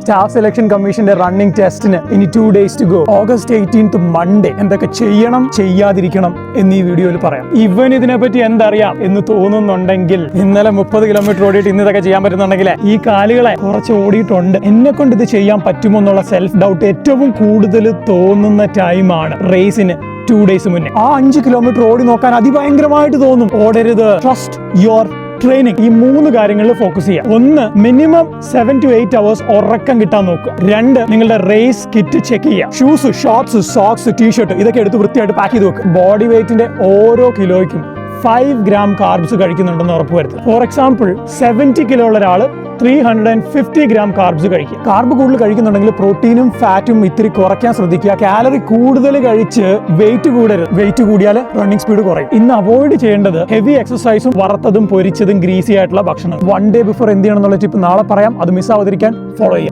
Staff selection കമ്മീഷന്റെ running ടെസ്റ്റിന് ഇനി two days to go August eighteenth Monday എന്തൊക്കെ ചെയ്യണം ചെയ്യാതിരിക്കണം എന്നീ വീഡിയോയിൽ പറയാം. ഇവൻ ഇതിനെപ്പറ്റി എന്തറിയാം എന്ന് തോന്നുന്നുണ്ടെങ്കിൽ ഇന്നലെ മുപ്പത് കിലോമീറ്റർ ഓടിയിട്ട് ഇന്ന് ഇതൊക്കെ ചെയ്യാൻ പറ്റുന്നുണ്ടെങ്കിൽ ഈ കാലുകളെ കുറച്ച് ഓടിയിട്ടുണ്ട്. എന്നെ കൊണ്ട് ഇത് ചെയ്യാൻ പറ്റുമോ എന്നുള്ള സെൽഫ് ഡൗട്ട് ഏറ്റവും കൂടുതൽ തോന്നുന്ന ടൈമാണ് റേസിന് ടു ഡേയ്സ് മുന്നേ. ആ അഞ്ച് കിലോമീറ്റർ ഓടി നോക്കാൻ അതിഭയങ്കരമായിട്ട് തോന്നും. ഓടരുത്. ട്രസ്റ്റ് യുവർ ട്രെയിനിങ് ഈ മൂന്ന് കാര്യങ്ങളിൽ ഫോക്കസ് ചെയ്യുക ഒന്ന് minimum seven to eight hours ഉറക്കം കിട്ടാൻ നോക്കുക. രണ്ട് നിങ്ങളുടെ റേസ് കിറ്റ് ചെക്ക് ചെയ്യുക. Shoes shorts socks T shirt ഇതൊക്കെ എടുത്ത് വൃത്തിയായിട്ട് പാക്ക് ചെയ്ത് വെക്കുക. ബോഡി വെയിറ്റിന്റെ ഓരോ കിലോയ്ക്കും ഫൈവ് ഗ്രാം കാർബ്സ് കഴിക്കുന്നുണ്ടെന്ന് ഉറപ്പുവരുത്തുക ഫോർ എക്സാമ്പിൾ സെവന്റി കിലോ ഉള്ള ഒരാൾ three hundred and fifty gram carbs കഴിക്കുക. കാർബ് കൂടുതൽ കഴിക്കുന്നുണ്ടെങ്കിൽ പ്രോട്ടീനും ഫാറ്റും ഇത്തിരി കുറയ്ക്കാൻ ശ്രദ്ധിക്കുക. കാലറി കൂടുതൽ കഴിച്ച് വെയിറ്റ് കൂടരുത്. വെയിറ്റ് കൂടിയാൽ റണ്ണിങ് സ്പീഡ് കുറയും. ഇന്ന് അവോയ്ഡ് ചെയ്യേണ്ടത് ഹെവി എക്സസൈസും വറുത്തതും പൊരിച്ചതും ഗ്രീസി ആയിട്ടുള്ള ഭക്ഷണം. വൺ ഡേ ബിഫോർ എന്ത് ചെയ്യണം എന്നുള്ള ടിപ്പ് നാളെ പറയാം. അത് മിസ് ആവാതിരിക്കാൻ ഫോളോ ചെയ്യാം